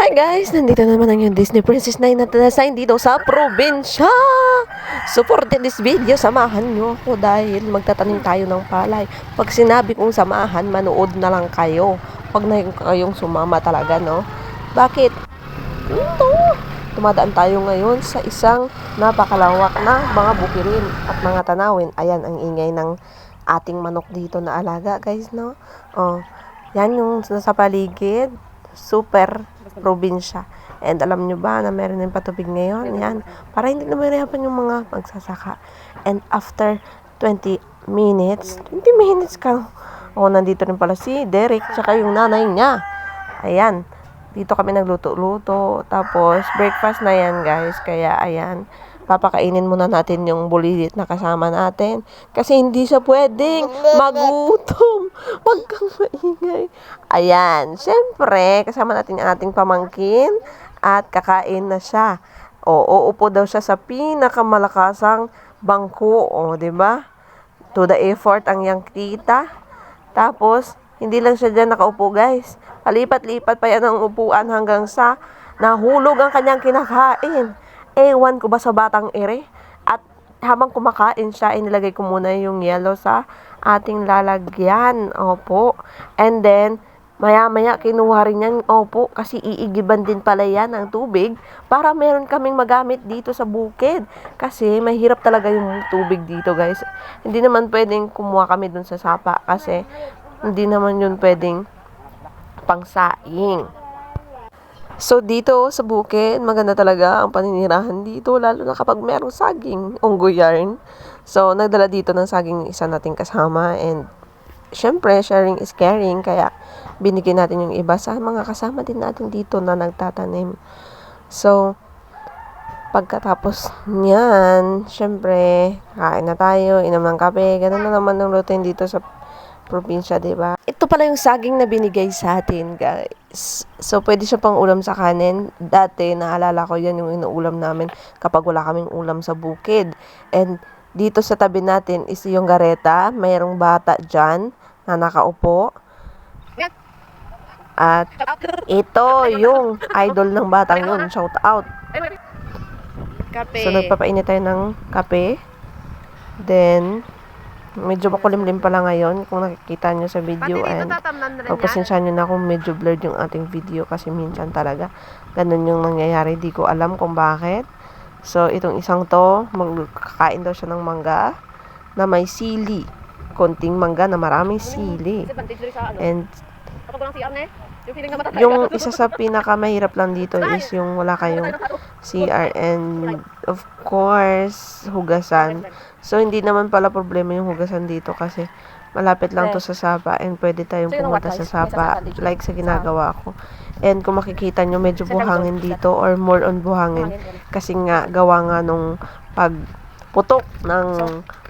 Hi guys! Nandito naman ang yung Disney Princess na inatasay dito sa probinsya! Support this video, samahan nyo ako dahil magtatanim tayo ng palay. Pag sinabi kong samahan, manood na lang kayo. Pag na kayong sumama talaga, no? Bakit? Ito! Tumadaan tayo ngayon sa isang napakalawak na mga bukirin at mga tanawin. Ayan, ang ingay ng ating manok dito na alaga, guys, no? Oh, yan yung nasa paligid. Super probinsya. And alam nyo ba na meron din patubig ngayon? Yan. Para hindi na mahirapan yung mga magsasaka. And after 20 minutes, 20 minutes ka. O, nandito rin pala si Derek, tsaka yung nanay niya. Ayan. Dito kami nagluto-luto. Tapos, breakfast na yan, guys. Kaya, ayan. Papakainin muna natin yung bulilit na kasama natin. Kasi hindi siya pwedeng magutom. Huwag kang maingay. Ayan. Siyempre, kasama natin ang ating pamangkin. At kakain na siya. O, uupo daw siya sa pinakamalakasang bangko. O, di ba? To the effort ang yang kita. Tapos, hindi lang siya dyan nakaupo, guys. Palipat-lipat pa yan ang upuan hanggang sa nahulog ang kanyang kinakain. Ewan ko ba sa batang ere? At habang kumakain siya, inilagay ko muna yung yellow sa ating lalagyan. Opo. And then, maya-maya kinuha rin yan. Opo, kasi iigiban din pala yan ng tubig para meron kaming magamit dito sa bukid. Kasi mahirap talaga yung tubig dito, guys. Hindi naman pwedeng kumuha kami dun sa sapa kasi hindi naman yun pwedeng pangsaing. So dito sa bukid, maganda talaga ang paninirahan dito lalo na kapag merong saging, unggoy yarn. So nagdala dito ng saging isa nating kasama and syempre sharing is caring kaya binigyan natin yung iba sa mga kasama din natin dito na nagtatanim. So pagkatapos niyan, syempre kain na tayo, inom ng kape, ganun na naman ang routine dito sa probinsya, ba? Ito pala yung saging na binigay sa atin, guys. So, pwede siya pang ulam sa kanin. Dati, naalala ko yan yung inuulam namin kapag wala kaming ulam sa bukid. And dito sa tabi natin is yung gareta. Mayroong bata dyan na nakaupo. At ito yung idol ng batang yun. Shout out. Kape. So, nagpapainit tayo ng kape. Then, medyo makulimlim pala ngayon kung nakikita nyo sa video. Pati And, pagpasensya nyo na kung medyo blurred yung ating video kasi minsan talaga ganun yung nangyayari. Di ko alam kung bakit. So, itong isang to, magkakain daw siya ng mangga na may sili. Konting mangga na maraming sili. Ano. And. Yung isa sa pinakamahirap lang dito is yung wala kayong CR and of course, hugasan. So, hindi naman pala problema yung hugasan dito kasi malapit lang to sa Sapa and pwede tayong pumunta sa Sapa. like sa ginagawa ko. And kung makikita nyo, medyo buhangin dito or more on buhangin. Kasi nga gawa nga nung pag putok ng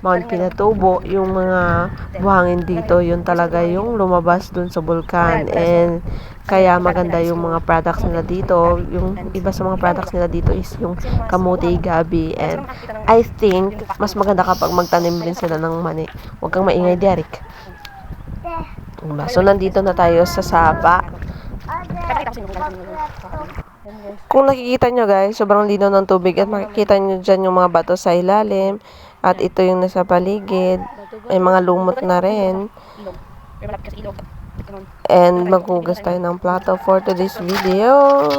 Mount Pinatubo, yung mga buhangin dito, yun talaga yung lumabas dun sa bulkan. And kaya maganda yung mga products nila dito. Yung iba sa mga products nila dito is yung kamote gabi. And I think, mas maganda kapag magtanim din sila ng mani. Huwag kang maingay, Derek. Diba? So, nandito na tayo sa Sapa. Inyo kung nakikita nyo guys, sobrang linaw ng tubig at makikita nyo dyan yung mga bato sa ilalim. At ito yung nasa paligid. May mga lumot na rin. And maghugas tayo ng plato for today's video.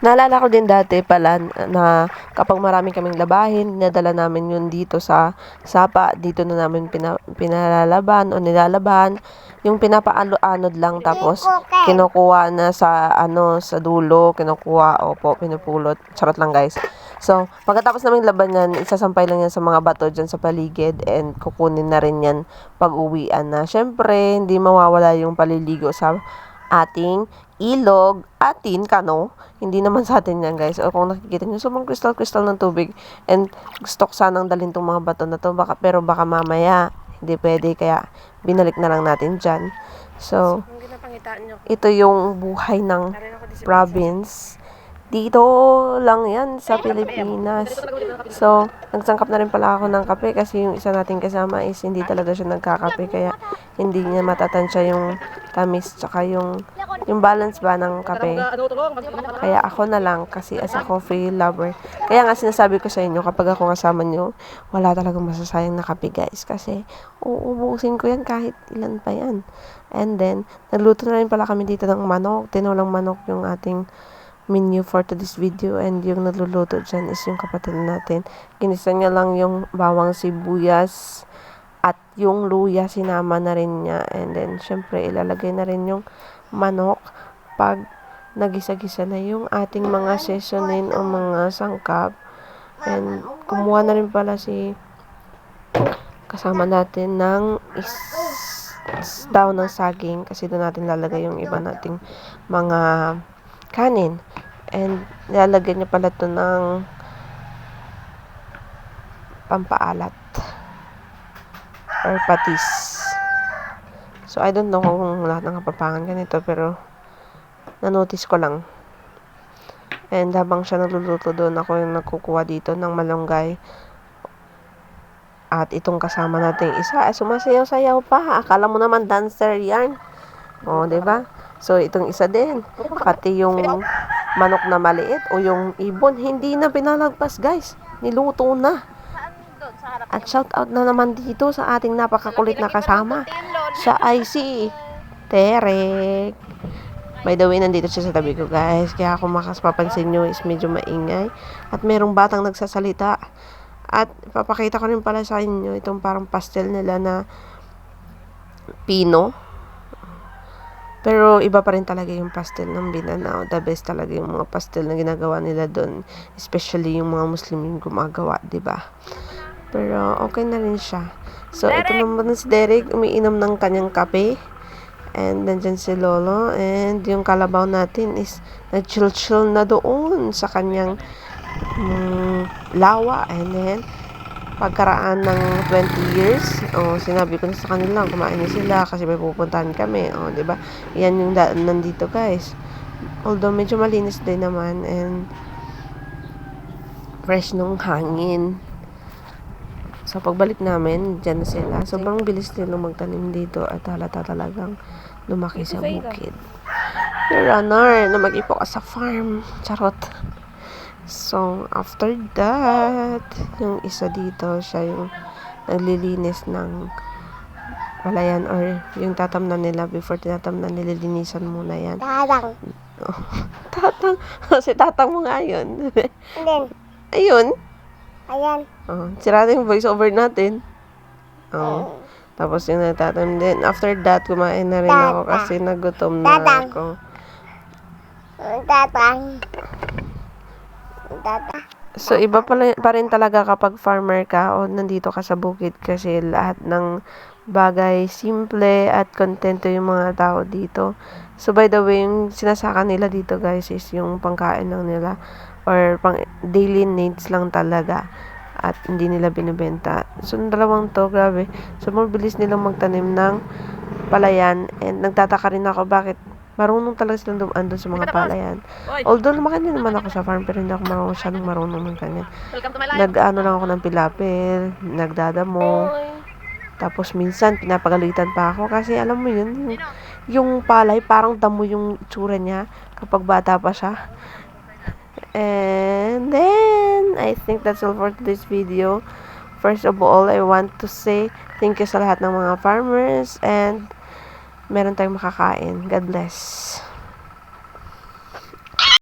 Naalala ko din dati pala na kapag marami kaming labahin, nadala namin yun dito sa sapa. Dito na namin pina, pinalalaban o nilalaban. Yung pinapaano-anod lang tapos kinukuha na sa ano sa dulo, kinukuha, opo, pinupulot. Charot lang guys. So, pagkatapos namin laban yan, isasampay lang yan sa mga bato dyan sa paligid and kukunin na rin yan pag uwian na. Syempre, hindi mawawala yung paliligo sa ating ilog, atin, kano. Hindi naman sa atin yan, guys. O kung nakikita nyo, sobrang crystal-crystal ng tubig. And gusto ko sanang dalhin tong mga bato na to, baka, pero baka mamaya, hindi pwede. Kaya, binalik na lang natin dyan. So, ito yung buhay ng province. Dito lang yan sa Pilipinas. So, nagsangkap na rin pala ako ng kape kasi yung isa nating kasama is hindi talaga siya nagkakape kaya hindi niya matatansya yung tamis tsaka yung yung balance ba ng kape. Kaya ako na lang kasi as a coffee lover. Kaya nga sinasabi ko sa inyo kapag ako kasama nyo, wala talagang masasayang na kape guys kasi uubusin ko yan kahit ilan pa yan. And then, nagluto na rin pala kami dito ng manok. Tinolang manok yung ating menu for today's video and yung nagluluto dyan is yung kapatid natin. Ginisa niya lang yung bawang sibuyas at yung luya sinama na rin niya. And then syempre ilalagay na rin yung manok pag nagisa-gisa na yung ating mga seasonin o mga sangkap. And kumuha na rin pala si kasama natin ng is daw ng saging kasi doon natin lalagay yung iba nating mga kanin and lalagyan niya pala to ng pampaalat or patis so I don't know kung lahat ng kapapangan ganito pero nanotice ko lang and habang siya nagluluto doon ako yung nagkukuha dito ng malunggay at itong kasama nating isa, ay sumasayaw-sayaw pa. Akala mo naman dancer yan. O, di ba? So, itong isa din. Pati yung manok na maliit o yung ibon, hindi na pinalagpas, guys. Niluto na. At shout out na naman dito sa ating napakakulit na kasama. Ay si Terek. By the way, nandito siya sa tabi ko, guys. Kaya kung makas papansin nyo is medyo maingay. At merong batang nagsasalita. At papakita ko rin pala sa inyo itong parang pastel nila na pino. Pero iba pa rin talaga yung pastel ng Binanao. The best talaga yung mga pastel na ginagawa nila doon. Especially yung mga Muslim yung gumagawa, 'di ba? Pero okay na rin siya. So, ito naman si Derek, umiinom ng kanyang kape. And nandyan si Lolo. And yung kalabaw natin is nag-chill-chill na doon sa kanyang mm, lawa. And then, pagkaraan ng 20 years, oh, sinabi ko na sa kanila, kumain na sila kasi may pupuntahan kami. Oh, 'di ba? Yan yung daan nandito, guys. Although medyo malinis din naman and fresh nung hangin. So, pagbalik namin, dyan na sila. Sobrang bilis nila magtanim dito at halata talagang lumaki sa bukid. Your Honor, na mag-ipo ka sa farm. Charot. So, after that, yung isa dito, siya yung naglilinis ng palayan or yung tatamnan nila before tinatamnan nililinisan muna yan. Dadang. Tatang, si tatang mo nga yun. Then, Ayun. ayan. Oh, sira na yung voice over natin. Oh. Tapos yung nagtatam din. After that, kumain na rin ako kasi nagutom na Tatang. ako. Dadang. Dadang. So, iba pala, pa rin talaga kapag farmer ka o nandito ka sa bukid kasi lahat ng bagay simple at kontento yung mga tao dito. So, by the way, yung sinasaka nila dito guys is yung pangkain lang nila or pang daily needs lang talaga at hindi nila binibenta. So, yung dalawang to, grabe. So, mabilis nilang magtanim ng palayan and nagtataka rin ako bakit marunong talaga silang dumaan doon sa mga palayan. Although lumaki din naman ako sa farm pero hindi ako marunong masyadong marunong ng ganyan. Nag-ano lang ako ng pilapil, nagdadamo. Tapos minsan pinapagalitan pa ako kasi alam mo yun, yung, yung palay parang damo yung itsura niya kapag bata pa siya. And then, I think that's all for today's video. First of all, I want to say thank you sa lahat ng mga farmers and meron tayong makakain. God bless.